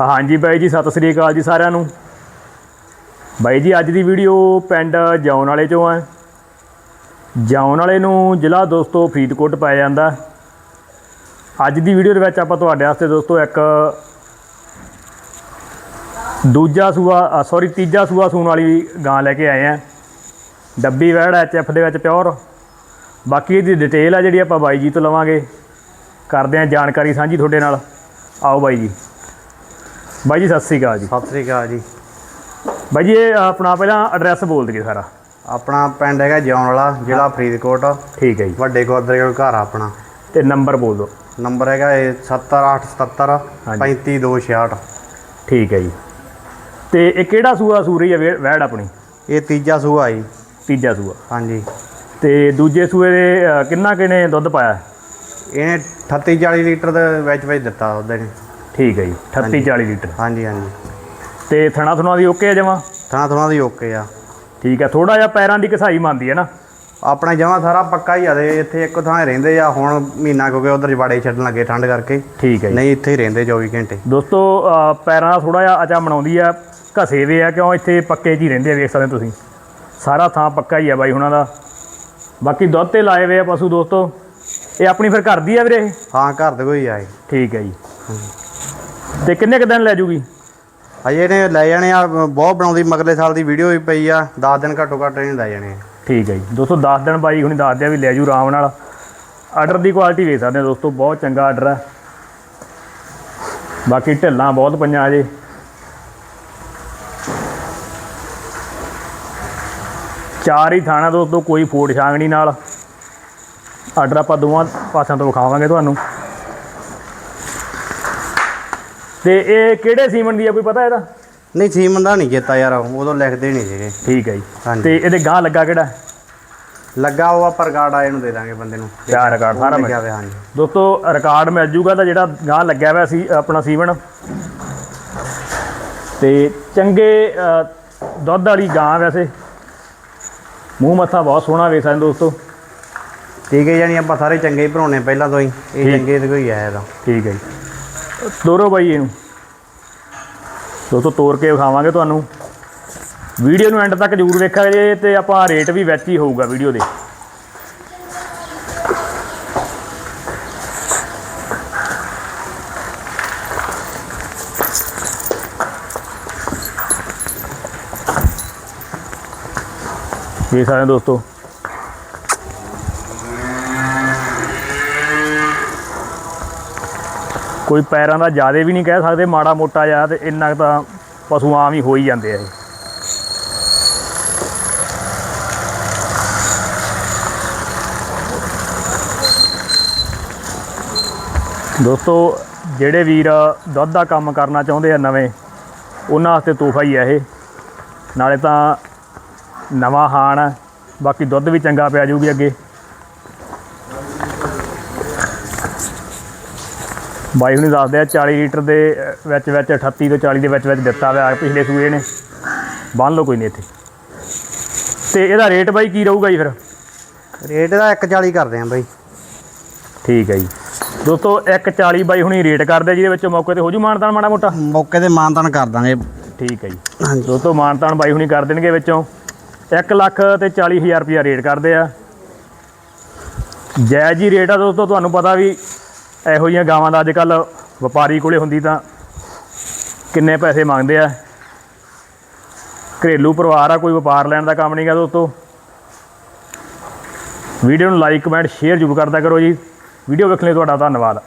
ਹਾਂਜੀ ਬਾਈ ਜੀ, ਸਤਿ ਸ੍ਰੀ ਅਕਾਲ ਜੀ ਸਾਰਿਆਂ ਨੂੰ। ਬਾਈ ਜੀ, ਅੱਜ ਦੀ ਵੀਡੀਓ ਪਿੰਡ ਜਾਉਣ ਵਾਲੇ ਚੋਂ ਆ ਜੌਨ ਵਾਲੇ ਨੂੰ ਜ਼ਿਲ੍ਹਾ ਦੋਸਤੋ ਫਰੀਦਕੋਟ ਪਾਇਆ ਜਾਂਦਾ। ਅੱਜ ਦੀ ਵੀਡੀਓ ਦੇ ਵਿੱਚ ਆਪਾਂ ਤੁਹਾਡੇ ਵਾਸਤੇ ਦੋਸਤੋ ਇੱਕ ਦੂਜਾ ਸੂਆ ਸੌਰੀ ਤੀਜਾ ਸੂਆ ਸੂਣ ਵਾਲੀ ਗਾਂ ਲੈ ਕੇ ਆਏ ਆ। ਡੱਬੀ ਵੈੜ ਐਚਐਫ ਦੇ ਵਿੱਚ ਪਿਓਰ। ਬਾਕੀ ਇਹਦੀ ਡਿਟੇਲ ਆ ਜਿਹੜੀ ਆਪਾਂ ਬਾਈ ਜੀ ਤੋਂ ਲਵਾਂਗੇ। ਕਰਦੇ ਆ ਜਾਣਕਾਰੀ ਸਾਂਝੀ ਤੁਹਾਡੇ ਨਾਲ। ਆਓ ਬਾਈ ਜੀ। ਬਾਈ ਜੀ ਸਤਿ ਸ੍ਰੀ ਅਕਾਲ ਜੀ। ਸਤਿ ਸ੍ਰੀ ਅਕਾਲ ਜੀ। ਬਾਈ ਜੀ ਇਹ ਆਪਣਾ ਪਹਿਲਾਂ ਐਡਰੈਸ ਬੋਲ ਦਈਏ ਸਾਰਾ। ਆਪਣਾ ਪਿੰਡ ਹੈਗਾ ਜਿਉਣ ਵਾਲਾ ਜ਼ਿਲ੍ਹਾ ਫਰੀਦਕੋਟ। ਠੀਕ ਹੈ ਜੀ। ਵੱਡੇ ਗੁਰਦੁਆਰੇ ਕੋਲ ਘਰ ਆ ਆਪਣਾ। ਤੇ ਨੰਬਰ ਬੋਲ ਦਿਓ। ਨੰਬਰ ਹੈਗਾ ਇਹ 70877 ਹਾਂਜੀ। 35266 ਠੀਕ ਹੈ ਜੀ। ਤੇ ਇਹ ਕਿਹੜਾ ਸੂਆ ਸੂਰੀ ਹੈ ਵੈੜ ਆਪਣੀ? ਇਹ ਤੀਜਾ ਸੂਆ ਜੀ। ਤੀਜਾ ਸੂਆ। ਹਾਂਜੀ। ਤੇ ਦੂਜੇ ਸੂਏ ਦੇ ਕਿੰਨਾ ਕਿਨੇ ਦੁੱਧ ਪਾਇਆ? ਇਹਨੇ 38 40 ਲੀਟਰ ਦੇ ਵਿੱਚ ਵਿੱਚ ਦਿੱਤਾ ਉਹਦੇ ਨੇ। ਠੀਕ ਹੈ ਜੀ 38 40 ਲੀਟਰ। ਹਾਂਜੀ ਹਾਂਜੀ। ਤੇ ਥਣਾ ਥਣਾ ਦੀ ਓਕੇ ਆ ਜਮਾ? ਥਣਾ ਥਣਾ ਦੀ ਓਕੇ ਆ। ਠੀਕ ਹੈ ਥੋੜਾ ਜਿਹਾ ਪੈਰਾਂ ਦੀ ਘਸਾਈ ਮੰਨਦੀ ਹੈ ਨਾ? ਆਪਣਾ ਜਮਾ ਸਾਰਾ ਪੱਕਾ ਹੀ ਆ ਦੇ ਇੱਥੇ ਇੱਕ ਥਾਂ ਰਹਿੰਦੇ ਆ ਹੁਣ ਮਹੀਨਾ ਕਿਉਂਕਿ ਉਧਰ ਜਵਾੜੇ ਛੱਡਣ ਲੱਗੇ ਠੰਡ ਕਰਕੇ। ਠੀਕ ਹੈ ਜੀ। ਨਹੀਂ ਇੱਥੇ ਹੀ ਰਹਿੰਦੇ 24 ਘੰਟੇ। ਦੋਸਤੋ ਪੈਰਾਂ ਦਾ ਥੋੜਾ ਜਿਹਾ ਅਚਾ ਬਣਾਉਂਦੀ ਆ ਘਸੇ ਵੇ ਆ ਕਿਉਂ ਇੱਥੇ ਪੱਕੇ ਹੀ ਰਹਿੰਦੇ ਆ ਵੇਖ ਸਕਦੇ ਤੁਸੀਂ। ਸਾਰਾ ਥਾਂ ਪੱਕਾ ਹੀ ਆ ਬਾਈ ਹੁਣਾਂ ਦਾ। ਬਾਕੀ ਦੁੱਧ ਤੇ ਲਾਏ ਵੇ ਆ ਪਸ਼ੂ ਦੋਸਤੋ। ਇਹ ਆਪਣੀ ਫਿਰ ਘਰ ਦੀ ਆ ਵੀਰੇ? ਹਾਂ ਘਰ ਦੇ ਕੋਈ ਆਏ। ਠੀਕ ਹੈ ਜੀ। ਤੇ ਕਿੰਨੇ ਕੁ ਦਿਨ ਲੈ ਜੂਗੀ? ਅਜੇ ਨੇ ਲੈ ਜਾਣੇ ਆ ਬਹੁਤ ਬਣਾਉਂਦੀ ਮਗਲੇ ਸਾਲ ਦੀ ਵੀਡੀਓ ਵੀ ਪਈ ਆ 10 ਦਿਨ ਘੱਟੋ ਘੱਟ ਇਹਨੇ ਲੈ ਜਾਣੇ ਆ। ਠੀਕ ਹੈ ਜੀ। ਦੋਸਤੋ 10 ਦਿਨ ਬਾਈ ਹੁਣੀ ਦੱਸਦੇ ਆ ਵੀ ਲੈ ਜੂ ਆਰਾਮ ਨਾਲ। ਆਰਡਰ ਦੀ ਕੁਆਲਿਟੀ ਵੇਖ ਸਕਦੇ ਆ ਦੋਸਤੋ ਬਹੁਤ ਚੰਗਾ ਆਰਡਰ ਹੈ ਬਾਕੀ ਢਿੱਲਾਂ ਬਹੁਤ ਪਈਆਂ ਅਜੇ। ਚਾਰ ਹੀ ਥਾਣਾ ਦੋਸਤੋ ਕੋਈ ਫੋੜ ਛਾਂਗਣੀ ਨਾਲ। ਆਰਡਰ ਆਪਾਂ ਦੋਵਾਂ ਪਾਸਿਆਂ ਤੋਂ ਵਿਖਾਵਾਂਗੇ ਤੁਹਾਨੂੰ। ਤੇ ਇਹ ਕਿਹੜੇ ਸੀਮਨ ਦੀ ਆ ਕੋਈ ਪਤਾ ਇਹਦਾ? ਨਹੀਂ ਸੀਮਨ ਦਾ ਨਹੀਂ ਚੇਤਾ ਯਾਰ ਉਦੋਂ ਲਿਖਦੇ ਨਹੀਂ ਸੀਗੇ। ਠੀਕ ਹੈ ਜੀ। ਤੇ ਇਹਦੇ ਗਾਂ ਲੱਗਾ ਕਿਹੜਾ? ਲੱਗਾ ਉਹ ਆਪਾਂ ਰਿਕਾਰਡ ਆਏ ਨੂੰ ਦੇ ਦਾਂਗੇ ਬੰਦੇ ਨੂੰ। ਚਾਰ ਰਿਕਾਰਡ ਸਾਰਾ ਮਿਲ- ਹੋਇਆ ਹਾਂਜੀ। ਦੋਸਤੋ ਰਿਕਾਰਡ ਮਿਲ ਜੂਗਾ ਤਾਂ ਜਿਹੜਾ ਗਾਂ ਲੱਗਿਆ ਹੋਇਆ ਸੀ ਆਪਣਾ ਸੀਵਨ ਤੇ ਚੰਗੇ ਦੁੱਧ ਵਾਲੀ ਗਾਂ ਵੈਸੇ। ਮੂੰਹ ਮੱਥਾ ਬਹੁਤ ਸੋਹਣਾ ਵੇਖ ਸਕਦੇ ਦੋਸਤੋ। ਠੀਕ ਹੈ ਜਾਨੀ ਆਪਾਂ ਸਾਰੇ ਚੰਗੇ ਹੀ ਭਰਾਉਣੇ ਪਹਿਲਾਂ ਤੋਂ ਹੀ। ਇਹ। ਚੰਗੇ ਤੇ ਕੋਈ ਆਇਆ ਇਹਦਾ। ਠੀਕ ਹੈ ਜੀ। ਤੋਰੋ ਬਾਈ ਇਹਨੂੰ। ਦੋਸਤੋ ਤੋੜ ਕੇ ਵਿਖਾਵਾਂਗੇ ਤੁਹਾਨੂੰ। ਵੀਡੀਓ ਨੂੰ ਐਂਡ ਤੱਕ ਜ਼ਰੂਰ ਵੇਖਿਆ ਜੇ ਤੇ ਆਪਾਂ ਰੇਟ ਵੀ ਵਿੱਚ ਹੀ ਹੋਊਗਾ ਵੀਡੀਓ ਦੇ। ਵੇਖ ਸਕਦੇ ਹੋ ਦੋਸਤੋ ਕੋਈ ਪੈਰਾਂ ਦਾ ਜ਼ਿਆਦਾ ਵੀ ਨਹੀਂ ਕਹਿ ਸਕਦੇ, ਮਾੜਾ ਮੋਟਾ ਜਿਹਾ ਤੇ ਇੰਨਾ ਕੁ ਤਾਂ ਪਸ਼ੂ ਆਮ ਹੀ ਹੋ ਹੀ ਜਾਂਦੇ ਆ ਇਹ। ਦੋਸਤੋ, ਜਿਹੜੇ ਵੀਰ ਦੁੱਧ ਦਾ ਕੰਮ ਕਰਨਾ ਚਾਹੁੰਦੇ ਆ ਨਵੇਂ, ਉਹਨਾਂ ਵਾਸਤੇ ਤੋਹਫਾ ਹੀ ਆ ਇਹ। ਨਾਲੇ ਤਾਂ ਨਵਾਂ ਹਾਣ ਹੈ ਬਾਕੀ ਦੁੱਧ ਵੀ ਚੰਗਾ ਪਿਆ ਜੂਗੀ ਅੱਗੇ। ਬਾਈ ਹੁਣੀ ਦੱਸਦੇ ਆ 40 ਲੀਟਰ ਦੇ ਵਿੱਚ ਵਿੱਚ 38 ਤੋਂ 40 ਦੇ ਵਿੱਚ ਵਿੱਚ ਦਿੱਤਾ ਹੋਇਆ ਪਿਛਲੇ ਸੂਏ ਨੇ। ਬੰਨ ਲਓ ਕੋਈ ਨਹੀਂ ਇੱਥੇ। ਤੇ ਇਹਦਾ ਰੇਟ ਬਾਈ ਕੀ ਰਹੂਗਾ ਜੀ ਫਿਰ? ਰੇਟ ਦਾ 140 ਕਰਦੇ ਆਂ ਬਾਈ। ਠੀਕ ਹੈ ਜੀ। ਦੋਸਤੋ 140 ਬਾਈ ਹੁਣੀ ਰੇਟ ਕਰਦੇ ਜਿਹਦੇ ਵਿੱਚ ਮੌਕੇ ਤੇ ਹੋ ਜੂ ਮਾਨਤਾਨ ਮਾੜਾ ਮੋਟਾ? ਮੌਕੇ ਤੇ ਮਾਨਤਾਨ ਕਰ ਦਾਂਗੇ। ਠੀਕ ਹੈ ਜੀ। ਹਾਂਜੀ। ਦੋਸਤੋ ਮਾਨਤਾਨ ਬਾਈ ਹੁਣੀ ਕਰ ਦੇਣਗੇ ਵਿੱਚੋਂ। 1 ਲੱਖ ਤੇ 40 ਹਜ਼ਾਰ ਰੁਪਇਆ ਰੇਟ ਕਰਦੇ ਆ। ਜਾਇਜ਼ ਹੀ ਰੇਟ ਆ ਦੋਸਤੋ ਤੁਹਾਨੂੰ ਪਤਾ ਵੀ ਇਹੋ ਜਿਹੀਆਂ ਗਾਵਾਂ ਦਾ ਅੱਜ ਕੱਲ ਵਪਾਰੀ ਕੋਲੇ ਹੁੰਦੀ ਤਾਂ ਕਿੰਨੇ ਪੈਸੇ ਮੰਗਦੇ ਆ। ਘਰੇਲੂ ਪਰਿਵਾਰ ਆ, ਕੋਈ ਵਪਾਰ ਲੈਣ ਦਾ ਕੰਮ ਨਹੀਂਗਾ ਦੋਸਤੋ ਵੀਡੀਓ ਨੂੰ ਲਾਈਕ ਕਮੈਂਟ ਸ਼ੇਅਰ ਜ਼ਰੂਰ ਕਰਦਾ ਕਰੋ ਜੀ। ਵੀਡੀਓ ਵੇਖਣ ਲਈ ਤੁਹਾਡਾ ਧੰਨਵਾਦ।